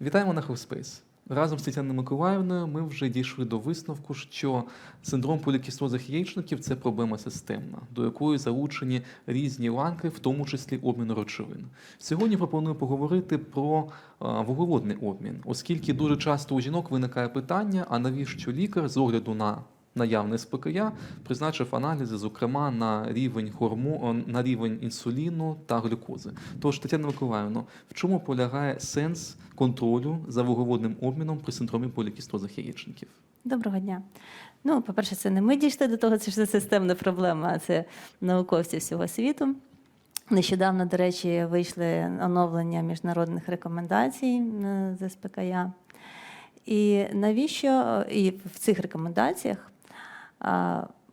Вітаємо на HealthSpace. Разом з Тетяною Миколаївною ми вже дійшли до висновку, що синдром полікістозних яєчників це проблема системна, до якої залучені різні ланки, в тому числі обміну речовин. Сьогодні пропоную поговорити про а, вуглеводний обмін, оскільки дуже часто у жінок виникає питання: а навіщо лікар з огляду на наявне СПКЯ призначив аналізи, зокрема на рівень гормон, на рівень інсуліну та глюкози. Тож, Тетяна Миколаївна, в чому полягає сенс контролю за вуглеводним обміном при синдромі полікістозних яєчників? Доброго дня. Ну, по-перше, це не ми дійшли до того, це ж системна проблема, а це науковці всього світу. Нещодавно, до речі, вийшли оновлення міжнародних рекомендацій е, з СПКЯ. І навіщо і в цих рекомендаціях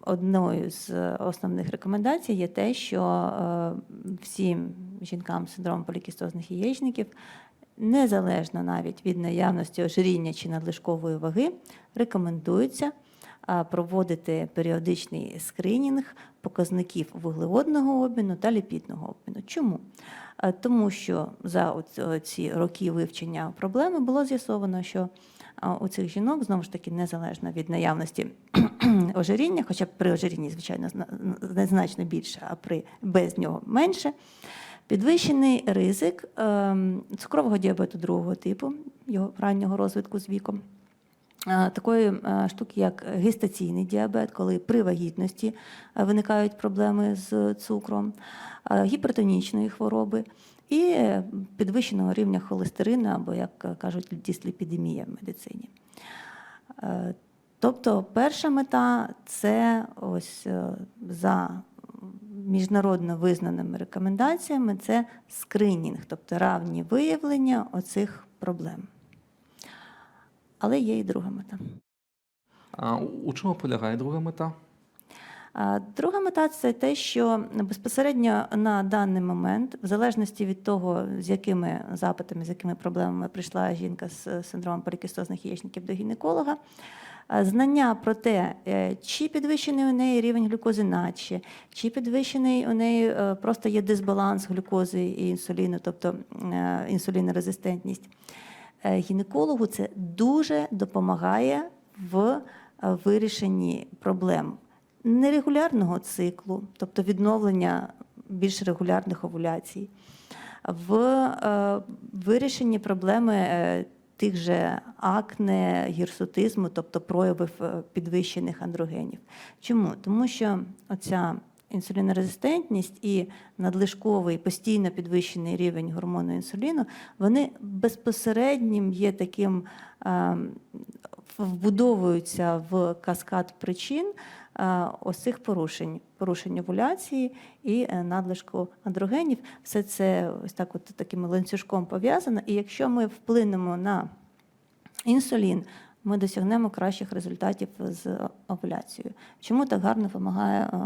одною з основних рекомендацій є те, що е, всім жінкам з синдромом полікістозних яєчників, незалежно навіть від наявності ожиріння чи надлишкової ваги, рекомендується проводити періодичний скринінг показників вуглеводного обміну та ліпідного обміну. Чому? Тому що за ці роки вивчення проблеми було з'ясовано, що у цих жінок знову ж таки незалежно від наявності ожиріння, хоча при ожирінні, звичайно, значно більше, а при без нього менше. Підвищений ризик ем, цукрового діабету другого типу, його раннього розвитку з віком. Е, Такої е, штуки, як гестаційний діабет, коли при вагітності е, виникають проблеми з цукром, гіпертонічної хвороби і підвищеного рівня холестерину, або, як кажуть, дисліпідемія в медицині. Тобто, перша мета це ось за міжнародно визнаними рекомендаціями це скринінг, тобто равні виявлення оцих проблем. Але є і друга мета. А у чому полягає друга мета? Друга мета це те, що безпосередньо на даний момент, в залежності від того, з якими запитами, з якими проблемами прийшла жінка з синдромом полікістозних яєчників до гінеколога, знання про те, е, чи підвищений у неї рівень глюкози наче, чи підвищений у неї е, просто є дисбаланс глюкози і інсуліну, тобто е, інсулінорезистентність. Е, Гінекологу це дуже допомагає в е, вирішенні проблем нерегулярного циклу, тобто відновлення більш регулярних овуляцій, в е, вирішенні проблеми тих же акне, гірсутизму, тобто проявів підвищених андрогенів. Чому? Тому що оця інсулінорезистентність і надлишковий постійно підвищений рівень гормону інсуліну, вони безпосереднім є таким, е, вбудовуються в каскад причин е, ось цих порушень, порушень овуляції і е, надлишку андрогенів. Все це ось так от таким ланцюжком пов'язано. І якщо ми вплинемо на інсулін, ми досягнемо кращих результатів з овуляцією. Чому так гарно допомагає е,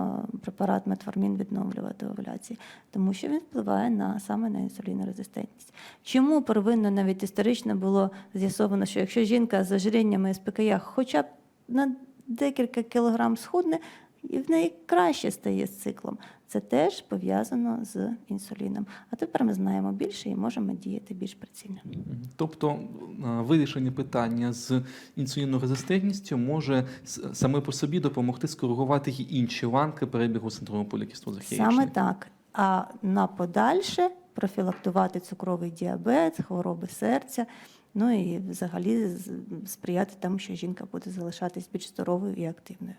препарат метформін відновлювати овуляції? Тому що він впливає на саме на інсулінорезистентність. Чому первинно навіть історично було з'ясовано, що якщо жінка з ожиріннями СПКЯ хоча б на декілька кілограм схудне, і в неї краще стає з циклом. Це теж пов'язано з інсуліном. А тепер ми знаємо більше і можемо діяти більш прицільно. Тобто е, вирішення питання з інсулінорезистентністю може саме по собі допомогти скоригувати й інші ланки перебігу синдрому полікістозних Саме так. А на подальше профілактувати цукровий діабет, хвороби серця. Ну і взагалі сприяти тому, що жінка буде залишатись більш здоровою і активною.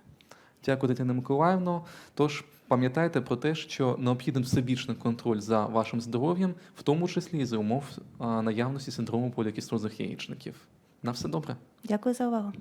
Дякую, Тетяна Миколаївно. Тож пам'ятайте про те, що необхідний всебічний контроль за вашим здоров'ям, в тому числі і за умов наявності синдрому полікістозних яєчників. На все добре. Дякую за увагу.